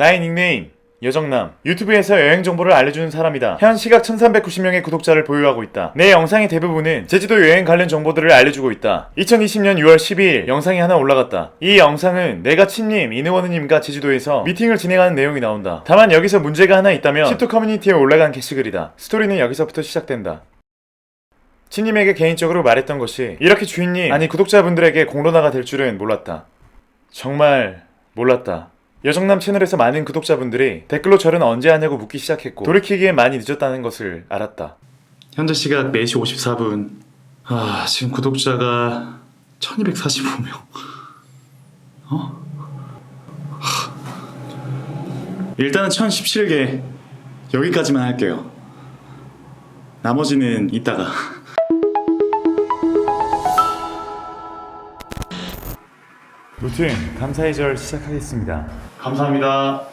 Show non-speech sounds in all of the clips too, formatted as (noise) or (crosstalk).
나의 닉네임 여정남 유튜브에서 여행 정보를 알려주는 사람이다. 현 시각 1390명의 구독자를 보유하고 있다. 내 영상의 대부분은 제주도 여행 관련 정보들을 알려주고 있다. 2020년 6월 12일 영상이 하나 올라갔다. 이 영상은 내가 친님 이능원우님과 제주도에서 미팅을 진행하는 내용이 나온다. 다만 여기서 문제가 하나 있다면 시트 커뮤니티에 올라간 게시글이다. 스토리는 여기서부터 시작된다. 친님에게 개인적으로 말했던 것이 이렇게 주인님 아니 구독자분들에게 공론화가 될 줄은 몰랐다. 정말 몰랐다. 여정남 채널에서 많은 구독자분들이 댓글로 절은 언제 하냐고 묻기 시작했고 돌이키기엔 많이 늦었다는 것을 알았다. 현재 시각 4시 54분. 아, 지금 구독자가 1245명. 어? 하. 일단은 1017개. 여기까지만 할게요. 나머지는 이따가. 루틴 감사의 절 시작하겠습니다. 감사합니다.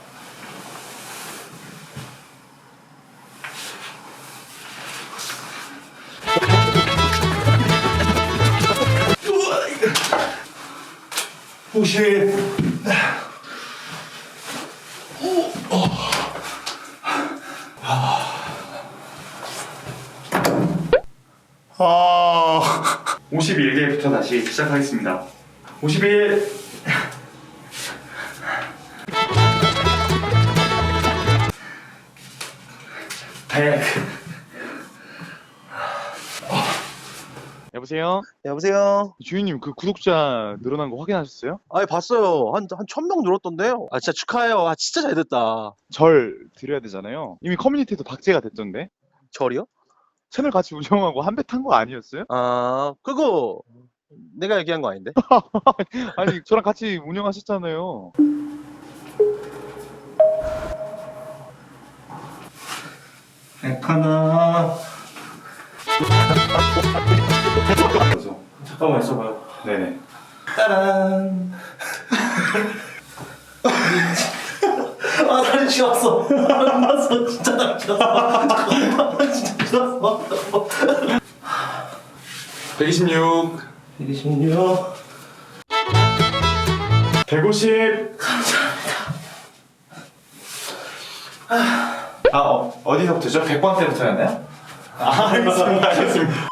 혹시 아, 51개부터 다시 시작하겠습니다. 51. 백. 여보세요? 여보세요. 주인님 그 구독자 늘어난 거 확인하셨어요? 아 봤어요. 한한1 0 0명 늘었던데요. 아 진짜 축하해요. 아 진짜 잘 됐다. 절 드려야 되잖아요. 이미 커뮤니티에도 박제가 됐던데. 절이요? 채널 같이 운영하고 한 배 탄 거 아니었어요? 아 그거 내가 얘기한 거 아닌데? (laughs) 아니 저랑 같이 운영하셨잖아요. 백하나. 그래서 잠깐만 있어봐요. 네네. 따란. 아 다리 치웠어. 안 났어. 진짜 다리 치웠어. 진짜 치웠어. 126, 126. 150. 아, 어, 어디서부터죠? 100번 때부터였나요? 아, 알겠습니다. 알겠습니다.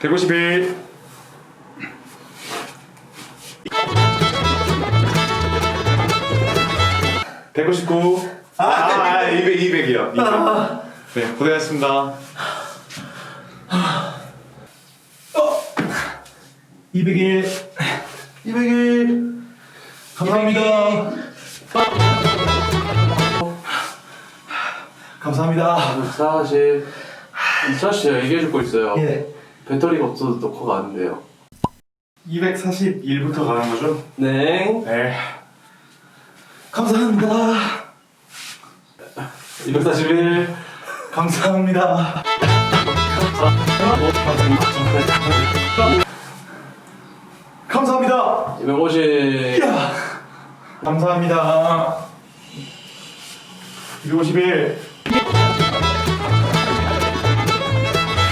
151. (159) 아, 아, 200, 200이요. 200. 네, 고생하셨습니다. 201. 201. 감사합니다. 감사합니다. 사실 이차 씨 얘기해줄 거 있어요. 예. 배터리가 없어서 녹화가 안 돼요. 241부터 가는 거죠? 네. 네. 감사합니다. 241. 감사합니다. 감사합니다. 250. 감사합니다. 251.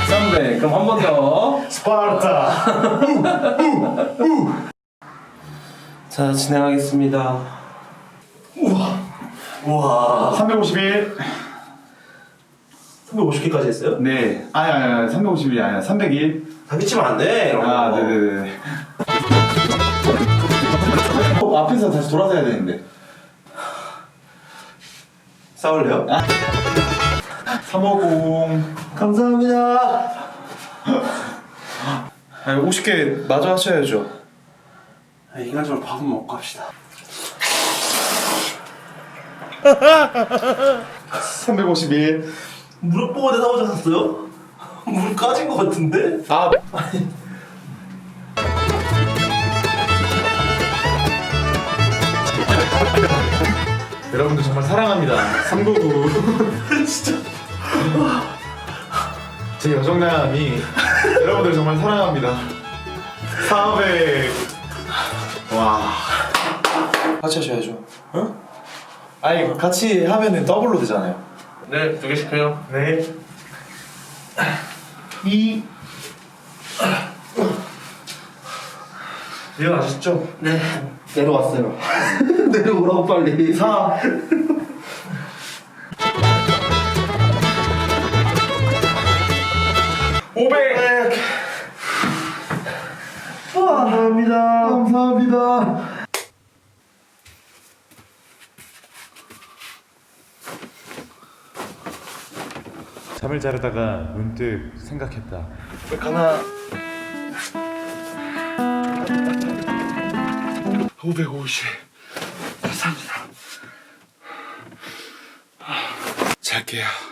300. 그럼 한 번 더. 스파르타. 자, 진행하겠습니다. 우와. 351. 350개까지 했어요? 네. 아니, 아니, 아니, 351이 아니라 301. 다 미치면 안 돼. 이런 아, 거. 네네네. 어, 앞에서 다시 돌아서야 되는데. 싸울래요? 350. 감사합니다. 아니, 50개 마저 하셔야죠. 아, 이간적으로 밥은 먹고 갑시다. (laughs) 351. 무릎 보고 내다 오셨어요? (laughs) 무릎 까진 것 같은데? 아, 여러분들 정말 사랑합니다. 399. (laughs) 진짜. 제 여정남이 여러분들 정말 사랑합니다. 400. 와. 같이 하셔야죠. 아니, 같이 하면은 더블로 되잖아요. 네, 두 개씩 해요. 네. 2. 일어나셨죠? 네. 내려왔어요. (laughs) 내려오라고 빨리. 4 500 감사합니다. 감사합니다. 잠을 자려다가 문득 생각했다 왜 가나? 550. 감사합니다. 잘게요.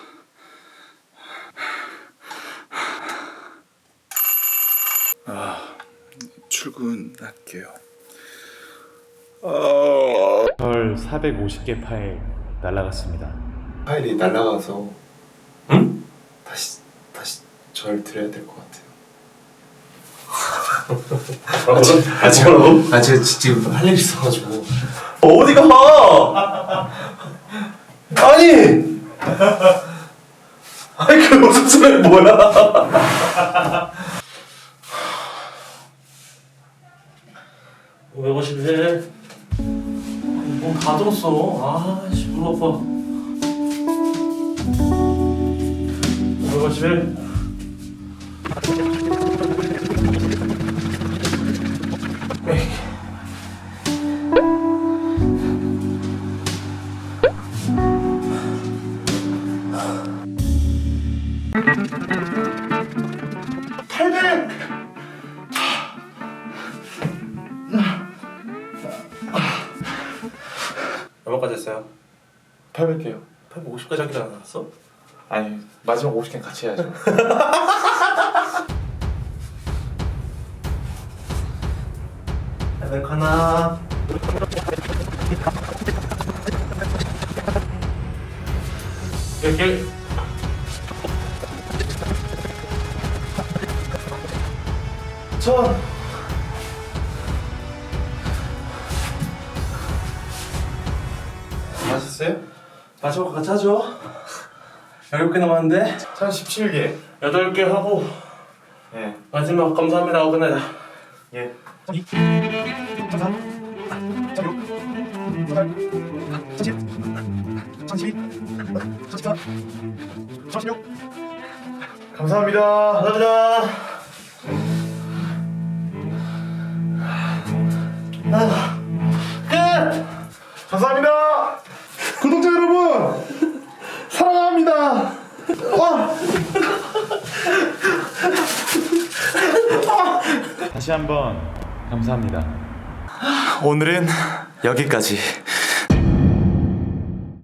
할게요. 별 450개 파일 날라갔습니다 파일이 날라가서 응? 다시 다시 절 드려야 될 것 같아요. 아, 지금라고? 아 제가 지금 할일 있어가지고 어디가? 아니! 아니, 그 무슨 소리 뭐야? 551. 뭐다 들었어. 아씨, 물 아파. 551. 얼 했어요? 800개요. 850까지 하기로 안 나왔어? 아니 마지막 50개 같이 해야죠. 하나. 이렇게 천. 마지막 같이 하죠. 여덟 개 남았는데 1017개. 여덟 개 하고 예. 마지막 감사합니다 하고 끝내자. 예. 감사합니다 감사합니다. 끝. 감사합니다 구독자 여러분 사랑합니다 와. 다시 한번 감사합니다 오늘은 여기까지.